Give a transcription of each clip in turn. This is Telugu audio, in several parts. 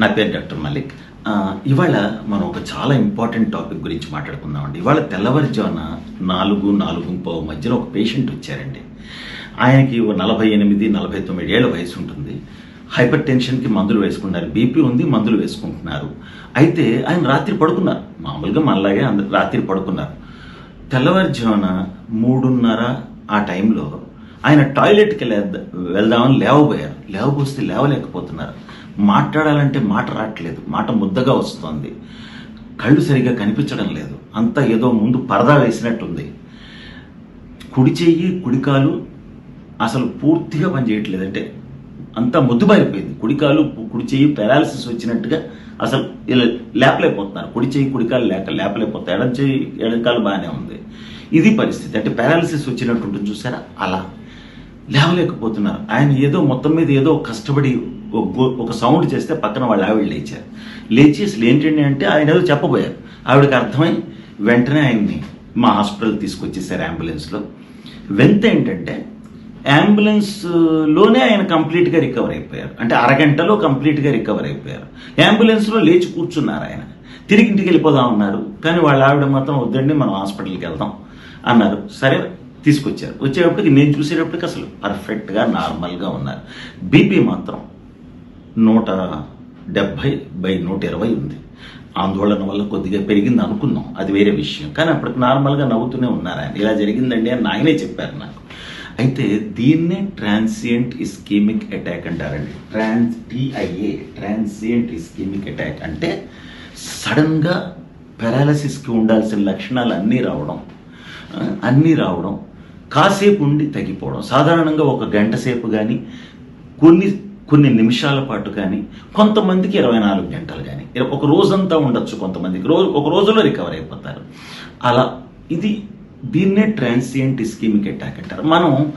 నా పేరు డాక్టర్ మలిక్. ఇవాళ మనం ఒక చాలా ఇంపార్టెంట్ టాపిక్ గురించి మాట్లాడుకుందామండి. ఇవాళ తెల్లవారుజామున నాలుగు నాలుగు పావు మధ్యలో ఒక పేషెంట్ వచ్చారండి. ఆయనకి ఓ నలభై ఎనిమిది నలభై తొమ్మిది ఏళ్ళ వయసు ఉంటుంది. హైపర్ టెన్షన్కి మందులు వేసుకున్నారు. బీపీ ఉంది మందులు వేసుకుంటున్నారు. అయితే ఆయన రాత్రి పడుకున్నారు. మామూలుగా మనలాగే అందరు రాత్రి పడుకున్నారు. తెల్లవారుజామున మూడున్నర ఆ టైంలో ఆయన టాయిలెట్కి వెళ్దా వెళ్దామని లేవబోయారు. లేవబోస్తే లేవలేకపోతున్నారు. మాట్లాడాలంటే మాట రావట్లేదు మాట ముద్దగా వస్తుంది. కళ్ళు సరిగా కనిపించడం లేదు. అంతా ఏదో ముందు పరదా వేసినట్టుంది. కుడి చెయ్యి కుడికాలు అసలు పూర్తిగా పనిచేయట్లేదు అంటే అంతా ముద్దుబారిపోయింది. కుడికాలు కుడి చెయ్యి పెరాలసిస్ వచ్చినట్టుగా అసలు ఇలా లేపలేకపోతున్నారు. కుడి చెయ్యి కుడికాలు లేక లేపలేకపోతాయి ఎడం చెయ్యి ఎడకాలు బాగానే ఉంది. ఇది పరిస్థితి. అంటే పెరాలసిస్ వచ్చినట్టు ఉంటుంది చూసారా? అలా లేవలేకపోతున్నారు. ఆయన ఏదో మొత్తం మీద ఏదో కష్టపడి ఒక సౌండ్ చేస్తే పక్కన వాళ్ళ ఆవిడ లేచారు. లేచి అసలు ఏంటండి అంటే ఆయన ఏదో చెప్పబోయారు. ఆవిడకి అర్థమై వెంటనే ఆయన్ని మా హాస్పిటల్ తీసుకొచ్చేసారు అంబులెన్స్లో. వెంత ఏంటంటే అంబులెన్స్లోనే ఆయన కంప్లీట్గా రికవర్ అయిపోయారు. అంటే అరగంటలో కంప్లీట్గా రికవర్ అయిపోయారు. అంబులెన్స్లో లేచి కూర్చున్నారు ఆయన. తిరిగి ఇంటికి వెళ్ళిపోదాం అన్నారు. కానీ వాళ్ళ ఆవిడ మాత్రం వద్దండి మనం హాస్పిటల్కి వెళ్దాం అన్నారు. సరే తీసుకొచ్చారు. వచ్చేటప్పటికి నేను చూసేటప్పటికి అసలు పర్ఫెక్ట్గా నార్మల్గా ఉన్నారు. బీపీ మాత్రం నూట డెబ్భై బై నూట ఇరవై ఉంది. ఆందోళన వల్ల కొద్దిగా పెరిగింది అనుకున్నాం. అది వేరే విషయం. కానీ అప్పటికి నార్మల్గా నవ్వుతూనే ఉన్నారు ఆయన. ఇలా జరిగిందండి అని ఆయనే చెప్పారు నాకు. అయితే దీన్నే ట్రాన్సియంట్ ఇస్కీమిక్ అటాక్ అంటారండి. Trans TIA transient ischaemic attack. అంటే సడన్గా పెరాలసిస్కి ఉండాల్సిన లక్షణాలు అన్నీ రావడం అన్నీ రావడం కాసేపు ఉండి తగ్గిపోవడం. సాధారణంగా ఒక గంట సేపు కానీ కొన్ని కొన్ని నిమిషాల పాటు కానీ కొంతమందికి ఇరవై నాలుగు గంటలు కానీ ఒక రోజంతా ఉండొచ్చు కొంతమందికి. రోజు ఒక రోజులో రికవర్ అయిపోతారు. అలా ఇది దీన్నే ట్రాన్సియంట్ ఇస్కీమిక్ అటాక్ అంటారు. మనం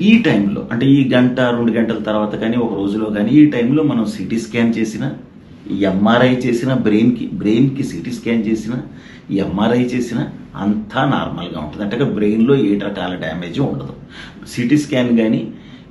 ఈ టైంలో అంటే ఈ గంట రెండు గంటల తర్వాత కానీ ఒక రోజులో కానీ ఈ టైంలో మనం సిటీ స్కాన్ చేసిన ఎంఆర్ఐ చేసిన బ్రెయిన్కి బ్రెయిన్కి సిటీ స్కాన్ చేసిన ఎంఆర్ఐ చేసిన అంతా నార్మల్గా ఉంటుంది. అంటే బ్రెయిన్లో ఏ రకాల డ్యామేజ్ ఉండదు. సిటీ స్కాన్ కానీ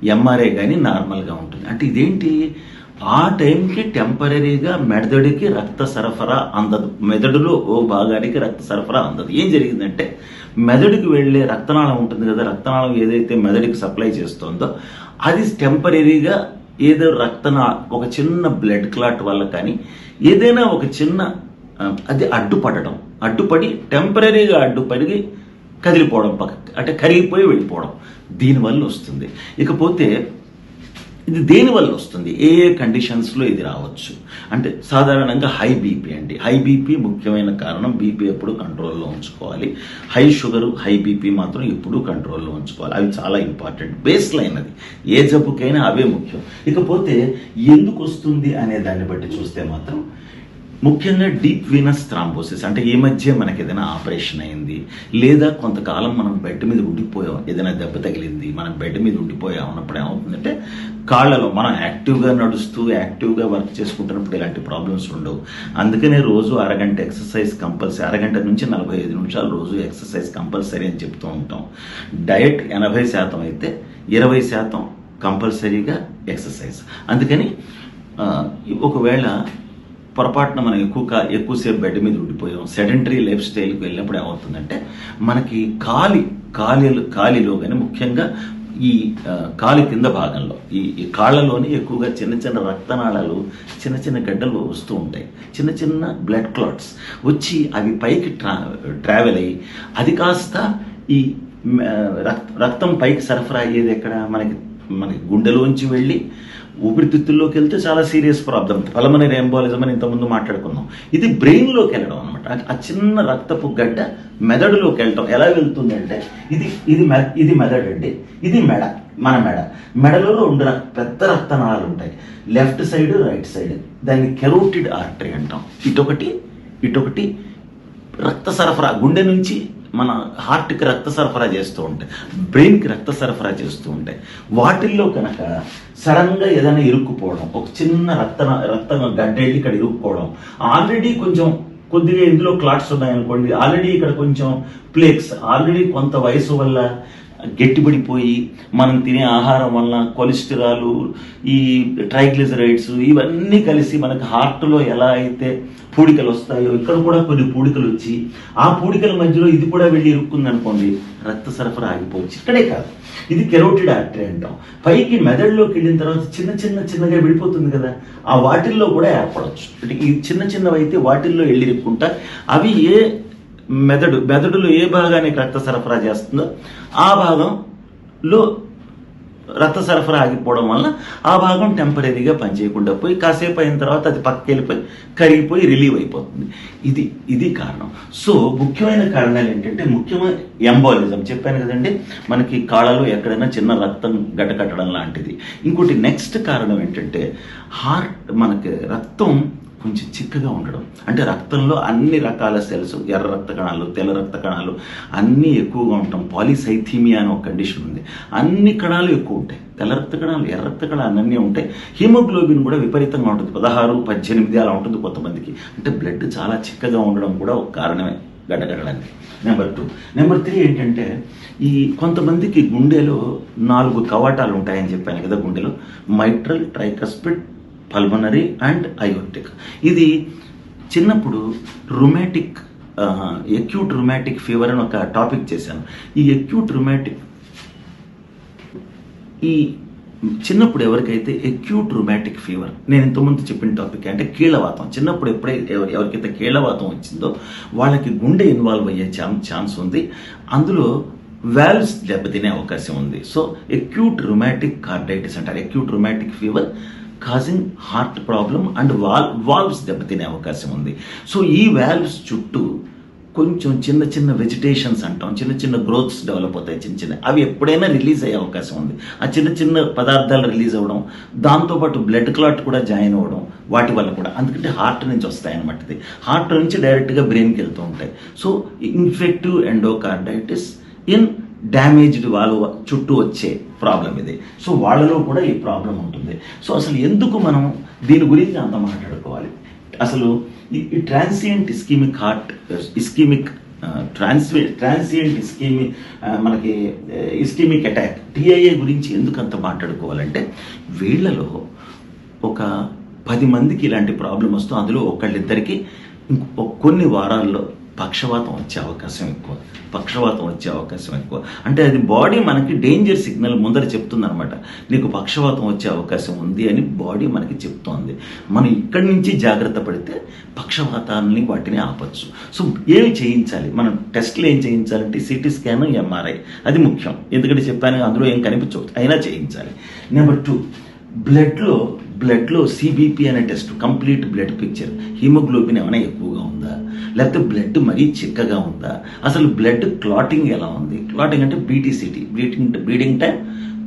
ఎంఆర్ఐ కానీ నార్మల్గా ఉంటుంది. అంటే ఇదేంటి? ఆ టైంకి టెంపరీగా మెదడుకి రక్త సరఫరా అందదు. మెదడులో ఓ భాగానికి రక్త సరఫరా అందదు. ఏం జరిగిందంటే మెదడుకి వెళ్ళే రక్తనాళం ఉంటుంది కదా రక్తనాళం ఏదైతే మెదడుకి సప్లై చేస్తుందో అది టెంపరీగా ఏదో రక్తనా ఒక చిన్న బ్లడ్ క్లాట్ వల్ల కానీ ఏదైనా ఒక చిన్న అది అడ్డుపడడం. అడ్డుపడి టెంపరీగా అడ్డుపడి కదిలిపోవడం పక్క అంటే కరిగిపోయి వెళ్ళిపోవడం దీనివల్ల వస్తుంది ఇకపోతే ఇది దేనివల్ల వస్తుంది ఏ ఏ కండిషన్స్లో ఇది రావచ్చు? అంటే సాధారణంగా హై బీపీ అండి. హై బీపీ ముఖ్యమైన కారణం బీపీ ఎప్పుడు కంట్రోల్లో ఉంచుకోవాలి. హై షుగర్ హై బీపీ మాత్రం ఎప్పుడూ కంట్రోల్లో ఉంచుకోవాలి. అవి చాలా ఇంపార్టెంట్. బేస్ లైన్ అది. ఏ జబ్బుకైనా అవే ముఖ్యం. ఇకపోతే ఎందుకు వస్తుంది అనే దాన్ని బట్టి చూస్తే మాత్రం ముఖ్యంగా డీప్ వీనస్ థ్రాంబోసిస్ అంటే ఈ మధ్య మనకి ఏదైనా ఆపరేషన్ అయింది లేదా కొంతకాలం మనం బెడ్ మీద ఉండిపోయాం ఏదైనా దెబ్బ తగిలింది మనం బెడ్ మీద ఉండిపోయాం అన్నప్పుడు ఏమవుతుందంటే కాళ్ళలో మనం యాక్టివ్గా నడుస్తూ యాక్టివ్గా వర్క్ చేసుకుంటున్నప్పుడు ఇలాంటి ప్రాబ్లమ్స్ ఉండవు. అందుకనే రోజు అరగంట ఎక్సర్సైజ్ కంపల్సరీ అరగంట నుంచి నలభై ఐదు నిమిషాలు రోజు ఎక్సర్సైజ్ కంపల్సరీ అని చెప్తూ ఉంటాం. డయట్ ఎనభై శాతం అయితే ఇరవై శాతం కంపల్సరీగా ఎక్సర్సైజ్. అందుకని ఒకవేళ పొరపాటున మనం ఎక్కువ ఎక్కువసేపు బెడ్ మీద ఉండిపోయాం. సెడెంటరీ లైఫ్ స్టైల్కి వెళ్ళినప్పుడు ఏమవుతుందంటే మనకి కాలి కాలి కాలిలో కానీ ముఖ్యంగా ఈ కాలి కింద భాగంలో ఈ కాళ్ళలోని ఎక్కువగా చిన్న చిన్న రక్తనాళాలు చిన్న చిన్న గడ్డలు వస్తూ ఉంటాయి. చిన్న చిన్న బ్లడ్ క్లాట్స్ వచ్చి అవి పైకి ట్రా ట్రావెల్ అయ్యి అది కాస్త ఈ రక్- రక్తం పైకి సరఫరా అయ్యేది ఎక్కడ? మనకి మనకి గుండెలోంచి వెళ్ళి ఊపిరితిత్తుల్లోకి వెళ్తే చాలా సీరియస్ ప్రాబ్లం. ఫలమని ఎంబాలిజం అని ఇంతకుముందు మాట్లాడుకున్నాం. ఇది బ్రెయిన్లోకి వెళ్ళడం అనమాట ఆ చిన్న రక్తపు గడ్డ మెదడులోకి వెళ్ళటం ఎలా వెళ్తుందంటే ఇది ఇది మె ఇది మెదడు అండి. ఇది మెడ మన మెడ. మెడలో రెండు పెద్ద రక్తనాళాలు ఉంటాయి. Left side right side. దాన్ని కెరోటిడ్ ఆర్టరీ అంటాం. ఇటొకటి ఇటొకటి రక్త సరఫరా గుండె నుంచి మన హార్ట్కి రక్త సరఫరా చేస్తూ ఉంటాయి. బ్రెయిన్కి రక్త సరఫరా చేస్తూ ఉంటాయి. వాటిల్లో కనుక సడన్గా ఏదైనా ఇరుక్కుపోవడం ఒక చిన్న రక్త రక్త గడ్డెళ్ళి ఇక్కడ ఇరుక్కుపోవడం ఆల్రెడీ కొంచెం కొద్దిగా ఇందులో క్లాట్స్ ఉన్నాయనుకోండి ఆల్రెడీ ఇక్కడ కొంచెం ప్లేక్స్ ఆల్రెడీ కొంత వయసు వల్ల గట్టిపడిపోయి మనం తినే ఆహారం వలన కొలెస్టరాలు ఈ ట్రైగ్లిజరైడ్స్ ఇవన్నీ కలిసి మనకి హార్ట్లో ఎలా అయితే పూడికలు వస్తాయో ఇక్కడ కూడా కొన్ని పూడికలు వచ్చి ఆ పూడికల మధ్యలో ఇది కూడా వెళ్ళి ఇరుక్కుంది అనుకోండి రక్త సరఫరా ఆగిపోవచ్చు. ఇక్కడే కాదు. ఇది కెరోటిడ్ ఆర్టరీ అంటాం. పైకి మెదడులోకి వెళ్ళిన తర్వాత చిన్న చిన్న చిన్నగా వెళ్ళిపోతుంది కదా ఆ వాటిల్లో కూడా ఏర్పడవచ్చు ఇది ఈ చిన్న చిన్నవి అయితే వాటిల్లో వెళ్ళి ఇరుక్కుంటా అవి ఏ మెదడు మెదడులో ఏ భాగానికి రక్త సరఫరా చేస్తుందో ఆ భాగంలో రక్త సరఫరా ఆగిపోవడం వల్ల ఆ భాగం టెంపరీగా పనిచేయకుండా పోయి కాసేపు అయిన తర్వాత అది పక్కకి వెళ్ళిపోయి కరిగిపోయి రిలీవ్ అయిపోతుంది. ఇది ఇది కారణం. సో ముఖ్యమైన కారణాలు ఏంటంటే ముఖ్యమైన ఎంబాలిజం. చెప్పాను కదండి మనకి కాళ్ళలో ఎక్కడైనా చిన్న రక్తం గడ్డకట్టడం లాంటిది. ఇంకోటి నెక్స్ట్ కారణం ఏంటంటే హార్ట్ మనకి రక్తం కొంచెం చిక్కగా ఉండడం. అంటే రక్తంలో అన్ని రకాల సెల్స్ ఎర్ర రక్త కణాలు తెల్ల రక్త కణాలు అన్నీ ఎక్కువగా ఉంటాం పాలిసైథీమియా అనే ఒక కండిషన్ ఉంది. అన్ని కణాలు ఎక్కువ ఉంటాయి. తెల్ల రక్త కణాలు ఎర్ర రక్త కణాలు అన్నీ ఉంటాయి. హిమోగ్లోబిన్ కూడా విపరీతంగా ఉంటుంది. పదహారు పద్దెనిమిది అలా ఉంటుంది కొంతమందికి. అంటే బ్లడ్ చాలా చిక్కగా ఉండడం కూడా ఒక కారణమే గడ్డగడడానికి నెంబర్ టూ. నెంబర్ త్రీ ఏంటంటే ఈ కొంతమందికి గుండెలో నాలుగు కవాటాలు ఉంటాయని చెప్పాను కదా గుండెలో. Mitral tricuspid pulmonary and aortic ఇది చిన్నప్పుడు రుమాటిక్ ఎక్యూట్ రుమాటిక్ ఫీవర్ అని ఒక టాపిక్ చేశాను. ఈ ఎక్యూట్ రుమాటిక్ ఈ చిన్నప్పుడు ఎవరికైతే ఎక్యూట్ రుమాటిక్ ఫీవర్ నేను ఇంతకుముందు చెప్పిన టాపిక్ అంటే కీళ్ళవాతం చిన్నప్పుడు ఎప్పుడైతే ఎవరి- ఎవరికైతే కీళ్ళవాతం వచ్చిందో వాళ్ళకి గుండె ఇన్వాల్వ్ అయ్యే ఛాన్స్ ఉంది. అందులో వాల్వ్స్ దెబ్బతినే అవకాశం ఉంది. సో ఎక్యూట్ రుమాటిక్ కార్డైటిస్ అంటారు. Acute rheumatic fever causing heart problem and val valves దెబ్బతినే అవకాశం ఉంది. సో ఈ వాల్వ్స్ చుట్టూ కొంచెం చిన్న చిన్న వెజిటేషన్స్ అంటాం. చిన్న చిన్న గ్రోత్స్ డెవలప్ అవుతాయి చిన్న చిన్న. అవి ఎప్పుడైనా రిలీజ్ అయ్యే అవకాశం ఉంది. ఆ చిన్న చిన్న పదార్థాలు రిలీజ్ అవ్వడం దాంతోపాటు బ్లడ్ క్లాట్ కూడా జాయిన్ అవ్వడం వాటి వల్ల కూడా. అందుకంటే హార్ట్ నుంచి వస్తాయన్నమాట ఇది హార్ట్ నుంచి డైరెక్ట్గా బ్రెయిన్కి వెళ్తూ ఉంటాయి. So infective endocarditis in damaged వాళ్ళ చుట్టూ వచ్చే ప్రాబ్లం ఇది. సో వాళ్ళలో కూడా ఈ ప్రాబ్లం ఉంటుంది. సో అసలు ఎందుకు మనం దీని గురించి అంత మాట్లాడుకోవాలి? అసలు ఈ transient ischaemic heart ischaemic trans transient ischaemia మనకి ఇస్కీమిక్ అటాక్ టీఐఏ గురించి ఎందుకు అంత మాట్లాడుకోవాలంటే వీళ్ళలో ఒక పది మందికి ఇలాంటి ప్రాబ్లం వస్తూ అందులో ఒకళ్ళిద్దరికి కొన్ని వారాల్లో పక్షవాతం వచ్చే అవకాశం ఎక్కువ. పక్షవాతం వచ్చే అవకాశం ఎక్కువ. అంటే అది బాడీ మనకి డేంజర్ సిగ్నల్ ముందర చెప్తుంది అనమాట నీకు పక్షవాతం వచ్చే అవకాశం ఉంది అని బాడీ మనకి చెప్తోంది. మనం ఇక్కడి నుంచి జాగ్రత్త పడితే పక్షవాతాన్ని వాటిని ఆపచ్చు. సో ఏమి చేయించాలి? మనం టెస్ట్లు ఏం చేయించాలంటే సిటీ స్కాన్ ఎంఆర్ఐ. అది ముఖ్యం. ఎందుకంటే చెప్పాను అందులో ఏం కనిపించవచ్చు అయినా చేయించాలి. నెంబర్ టూ బ్లడ్లో బ్లడ్లో సిబిపి అనే test complete blood picture. Haemoglobin ఏమైనా ఎక్కువగా లేకపోతే బ్లడ్ మరీ చిక్కగా ఉందా? అసలు బ్లడ్ క్లాటింగ్ ఎలా ఉంది? క్లాటింగ్ అంటే BT CT bleeding bleeding time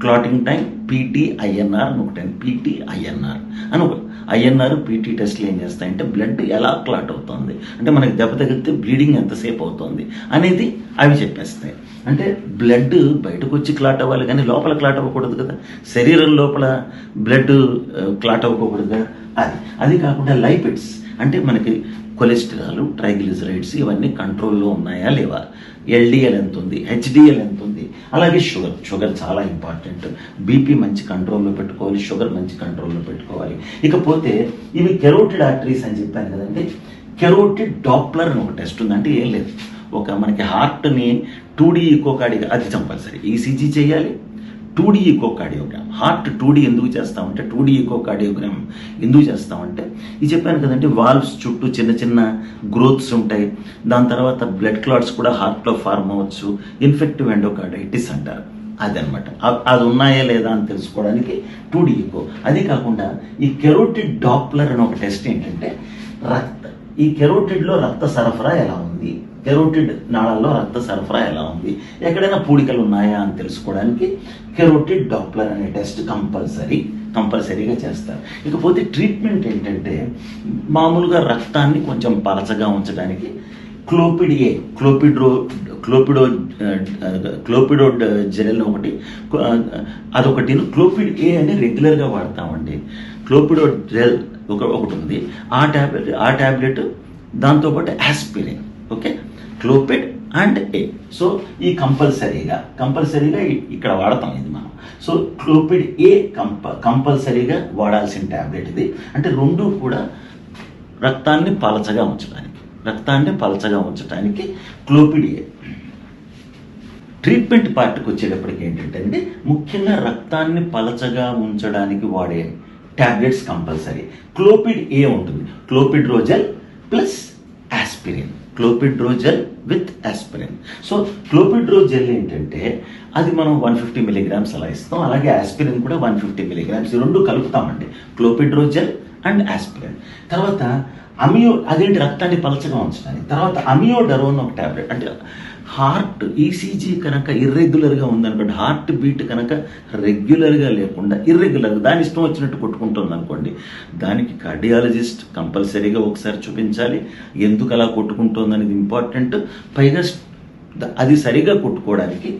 clotting time PT INR అని ఒకటి పీటీఐఎన్ఆర్ అని ఒక ఐఎన్ఆర్ పీటీ టెస్ట్లు ఏం చేస్తాయంటే బ్లడ్ ఎలా క్లాట్ అవుతుంది? అంటే మనకి దెబ్బ తగిలితే బ్లీడింగ్ ఎంతసేపు అవుతుంది? అనేది అవి చెప్పేస్తాయి. అంటే బ్లడ్ బయటకు వచ్చి క్లాట్ అవ్వాలి కానీ లోపల క్లాట్ అవ్వకూడదు కదా? శరీరం లోపల బ్లడ్ క్లాట్ అవ్వకూడదు? కదా అది. అది కాకుండా లైపిడ్స్ అంటే మనకి కొలెస్ట్రాల్ ట్రైగ్లిజరైడ్స్ ఇవన్నీ కంట్రోల్లో ఉన్నాయా లేవా? ఎల్డిఎల్ ఎంత ఉంది హెచ్డిఎల్ ఎంత ఉంది అలాగే షుగర్. షుగర్ చాలా ఇంపార్టెంట్. బీపీ మంచి కంట్రోల్లో పెట్టుకోవాలి షుగర్ మంచి కంట్రోల్లో పెట్టుకోవాలి. ఇకపోతే ఇవి కెరోటిడ్ ఆర్టరీస్ అని చెప్పాను కదండి. కెరోటిడ్ డాప్లర్ అని ఒక టెస్ట్ ఉంది అంటే ఏం లేదు. ఒక మనకి హార్ట్ని టూ డీ ఈకోకార్డిగా అది కంపల్సరీ. ఈసీజీ చేయాలి two D echocardiogram. Heart two D ఎందుకు చేస్తామంటే టూ డీ ఈకోకార్డియోగ్రామ్ ఎందుకు చేస్తామంటే ఇది చెప్పాను కదండి వాల్వ్స్ చుట్టూ చిన్న చిన్న గ్రోత్స్ ఉంటాయి. దాని తర్వాత బ్లడ్ క్లాట్స్ కూడా హార్ట్లో ఫార్మ్ అవ్వచ్చు. ఇన్ఫెక్టివ్ ఎండోకార్డైటిస్ అంటారు. అదనమాట. అది ఉన్నాయా లేదా అని తెలుసుకోవడానికి టూ డీ ఈకో. అదే కాకుండా ఈ కెరోటిడ్ డాప్లర్ అని ఒక టెస్ట్ ఏంటంటే రక్త ఈ కెరోటిడ్లో రక్త సరఫరా ఎలా ఉంది? కెరోటిడ్ నాళాల్లో రక్త సరఫరా ఎలా ఉంది? ఎక్కడైనా పూడికలు ఉన్నాయా అని తెలుసుకోవడానికి కెరోటిడ్ డాప్లర్ అనే టెస్ట్ కంపల్సరీ కంపల్సరీగా చేస్తారు. ఇకపోతే ట్రీట్మెంట్ ఏంటంటే మామూలుగా రక్తాన్ని కొంచెం పలచగా ఉంచడానికి క్లోపిడ్ ఏ క్లోపిడ్రో క్లోపిడో క్లోపిడో జెల్ ఒకటి అదొకటి క్లోపిడ్ ఏ అని రెగ్యులర్గా వాడతామండి. క్లోపిడో జెల్ ఒక ఒకటి ఉంది. ఆ ట్యాబ్లెట్ ఆ ట్యాబ్లెట్ దాంతోపాటు aspirin okay? Clopid and A so ఈ కంపల్సరీగా కంపల్సరీగా ఇక్కడ వాడతాం ఇది మనం. సో క్లోపిడ్ ఏ కంప కంపల్సరీగా వాడాల్సిన ట్యాబ్లెట్ ఇది. అంటే రెండు కూడా రక్తాన్ని పలచగా ఉంచడానికి రక్తాన్ని పలచగా ఉంచడానికి క్లోపిడ్ ఏ ట్రీట్మెంట్ పార్ట్కి వచ్చేటప్పటికి ఏంటంటే అండి ముఖ్యంగా రక్తాన్ని పలచగా ఉంచడానికి వాడే ట్యాబ్లెట్స్ కంపల్సరీ. క్లోపిడ్ ఏ ఉంటుంది. Clopidogrel plus aspirin clopidogrel with aspirin so clopidogrel ఏంటంటే అది మనం వన్ ఫిఫ్టీ మిలీగ్రామ్స్ అలా ఇస్తాం. అలాగే ఆస్పిరిన్ కూడా వన్ ఫిఫ్టీ మిలీగ్రామ్స్ ఈ రెండు కలుపుతామండి. క్లోపిడ్రోజెల్ అండ్ ఆస్పిరిన్ తర్వాత అమియో అదేంటి రక్తాన్ని పలచగా ఉంచడానికి? తర్వాత అమియోడరోన్ ఒక టాబ్లెట్ అంటే హార్ట్ ఈసీజీ కనుక ఇర్రెగ్యులర్గా ఉందనుకోండి హార్ట్ బీట్ కనుక రెగ్యులర్గా లేకుండా ఇర్రెగ్యులర్గా దాని ఇష్టం వచ్చినట్టు కొట్టుకుంటుంది అనుకోండి దానికి కార్డియాలజిస్ట్ కంపల్సరీగా ఒకసారి చూపించాలి. ఎందుకు అలా కొట్టుకుంటుంది అనేది ఇంపార్టెంట్ పైగా అది సరిగా కొట్టుకోవడానికి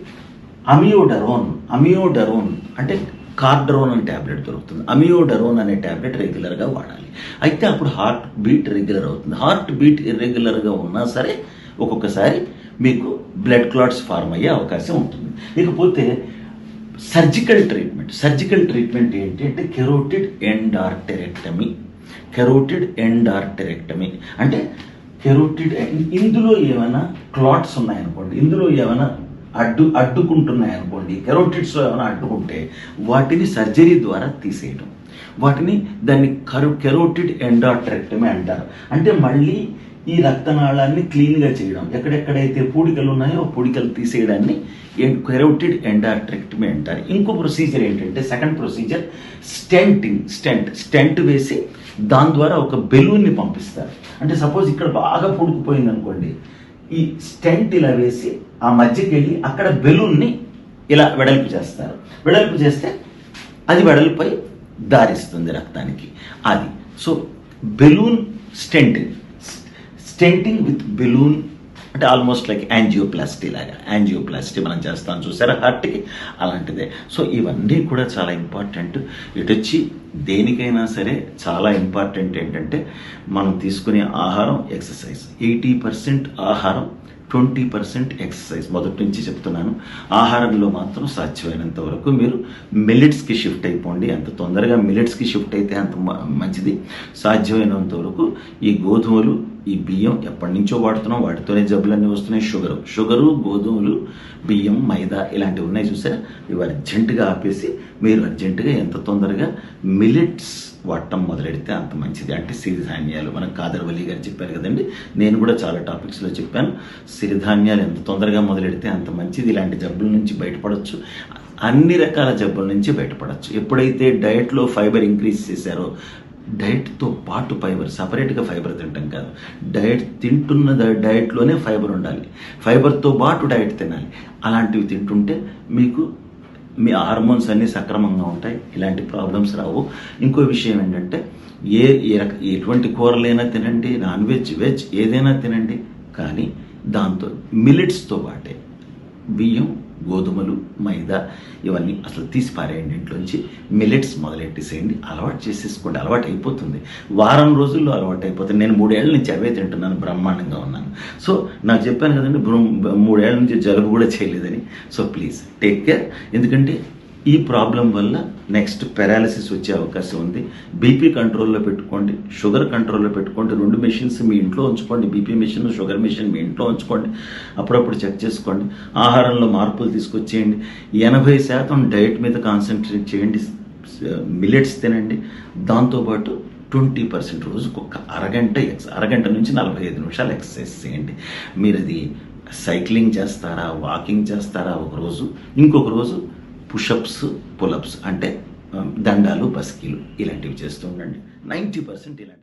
అమియోడరోన్ అమియోడరోన్ అంటే కార్డరోన్ అనే ట్యాబ్లెట్ దొరుకుతుంది. అమియోడరోన్ అనే ట్యాబ్లెట్ రెగ్యులర్గా వాడాలి. అయితే అప్పుడు హార్ట్ బీట్ రెగ్యులర్ అవుతుంది. హార్ట్ బీట్ ఇర్రెగ్యులర్గా ఉన్నా సరే ఒక్కొక్కసారి మీకు బ్లడ్ క్లాట్స్ ఫార్మ్ అయ్యే అవకాశం ఉంటుంది. ఇకపోతే సర్జికల్ ట్రీట్మెంట్ సర్జికల్ ట్రీట్మెంట్ ఏంటి అంటే కెరోటిడ్ ఎండార్టెరెక్టమీ కెరోటిడ్ ఎండార్టెరెక్టమీ అంటే కెరోటిడ్ ఇందులో ఏమైనా క్లాట్స్ ఉన్నాయనుకోండి ఇందులో ఏమైనా అడ్డు అడ్డుకుంటున్నాయనుకోండి కెరోటిడ్స్లో ఏమైనా అడ్డుకుంటే వాటిని సర్జరీ ద్వారా తీసేయడం వాటిని దాన్ని కరు కెరోటిడ్ ఎండాట్రెక్టమీ అంటారు. అంటే మళ్ళీ ఈ రక్తనాళాన్ని క్లీన్గా చేయడం. ఎక్కడెక్కడైతే పూడికలు ఉన్నాయో పూడికలు తీసేయడాన్ని కెరోటిడ్ ఎండాట్రెక్టమీ అంటారు. ఇంకో ప్రొసీజర్ ఏంటంటే second procedure stenting stent stent వేసి దాని ద్వారా ఒక బెలూన్ని పంపిస్తారు. అంటే సపోజ్ ఇక్కడ బాగా పూడుకుపోయింది అనుకోండి. ఈ స్టెంట్ ఇలా వేసి ఆ మధ్యకి వెళ్ళి అక్కడ బెలూన్ని ఇలా వెడల్పు చేస్తారు. వెడల్పు చేస్తే అది వెడల్పై దారిస్తుంది రక్తానికి. అది. So balloon stenting stenting with balloon అంటే ఆల్మోస్ట్ లైక్ యాంజియోప్లాస్టీ లాగా. యాంజియోప్లాస్టీ మనం చేస్తాం చూసారా? హార్ట్కి అలాంటిదే. సో ఇవన్నీ కూడా చాలా ఇంపార్టెంట్. ఇటు వచ్చి దేనికైనా సరే చాలా ఇంపార్టెంట్ ఏంటంటే మనం తీసుకునే ఆహారం ఎక్సర్సైజ్. ఎయిటీ పర్సెంట్ ఆహారం ట్వంటీ పర్సెంట్ ఎక్సర్సైజ్. మొదటి నుంచి చెప్తున్నాను. ఆహారంలో మాత్రం సాధ్యమైనంత వరకు మీరు మిల్లెట్స్కి షిఫ్ట్ అయిపోండి. అంత తొందరగా మిల్లెట్స్కి షిఫ్ట్ అయితే అంత మ- మంచిది. సాధ్యమైనంత వరకు ఈ గోధుమలు ఈ బియ్యం ఎప్పటి నుంచో వాడుతున్నాం. వాటితోనే జబ్బులన్నీ వస్తున్నాయి. షుగరు. షుగరు గోధుమలు బియ్యం మైదా ఇలాంటివి ఉన్నాయి చూసారా? ఇవి అర్జెంటుగా ఆపేసి మీరు అర్జెంటుగా ఎంత తొందరగా మిలిట్స్ వాడటం మొదలెడితే అంత మంచిది. అంటే సిరిధాన్యాలు. మనం కాదర్వల్లి గారు చెప్పారు కదండి. నేను కూడా చాలా టాపిక్స్లో చెప్పాను. సిరిధాన్యాలు ఎంత తొందరగా మొదలెడితే అంత మంచిది. ఇలాంటి జబ్బుల నుంచి బయటపడవచ్చు అన్ని రకాల జబ్బుల నుంచి బయటపడవచ్చు ఎప్పుడైతే డయట్లో ఫైబర్ ఇంక్రీజ్ చేశారో డయట్తో పాటు ఫైబర్ సపరేట్గా ఫైబర్ తింటాం కాదు. డైట్ తింటున్న డైట్లోనే ఫైబర్ ఉండాలి. ఫైబర్తో పాటు డైట్ తినాలి. అలాంటివి తింటుంటే మీకు మీ హార్మోన్స్ అన్నీ సక్రమంగా ఉంటాయి. ఇలాంటి ప్రాబ్లమ్స్ రావు. ఇంకో విషయం ఏంటంటే ఏ ఏ రక ఎటువంటి కూరలైనా తినండి నాన్ వెజ్ వెజ్ ఏదైనా తినండి. కానీ దాంతో మిలిట్స్తో పాటే బియ్యం గోధుమలు మైదా ఇవన్నీ అసలు తీసి పారేయండి ఇంట్లోంచి. మిలెట్స్ మొదలెట్టేసేయండి. అలవాటు చేసేసుకోండి. అలవాటు అయిపోతుంది. వారం రోజుల్లో అలవాటు అయిపోతుంది. నేను మూడేళ్ళ నుంచి అవే తింటున్నాను. బ్రహ్మాండంగా ఉన్నాను. సో నాకు చెప్పాను కదండి మూడేళ్ళ నుంచి జలుబు కూడా చేయలేదని. So please take care. ఎందుకంటే ఈ ప్రాబ్లం వల్ల నెక్స్ట్ పెరాలసిస్ వచ్చే అవకాశం ఉంది. బీపీ కంట్రోల్లో పెట్టుకోండి. షుగర్ కంట్రోల్లో పెట్టుకోండి. రెండు మెషిన్స్ మీ ఇంట్లో ఉంచుకోండి. బీపీ మెషిన్ షుగర్ మెషిన్ మీ ఇంట్లో ఉంచుకోండి. అప్పుడప్పుడు చెక్ చేసుకోండి. ఆహారంలో మార్పులు తీసుకొచ్చేయండి. ఎనభై శాతం డైట్ మీద కాన్సన్ట్రేట్ చేయండి. మిల్లెట్స్ తినండి. దాంతోపాటు ట్వంటీ పర్సెంట్ రోజుకు ఒక అరగంట ఎక్స్ అరగంట నుంచి నలభై ఐదు నిమిషాలు ఎక్సర్సైజ్ చేయండి. మీరు అది సైక్లింగ్ చేస్తారా? వాకింగ్ చేస్తారా? ఒక రోజు ఇంకొక రోజు పుషప్స్ పులప్స్ అంటే దండాలు బస్కీలు ఇలాంటివి చేస్తూ ఉండండి. నైంటీ పర్సెంట్ ఇలాంటి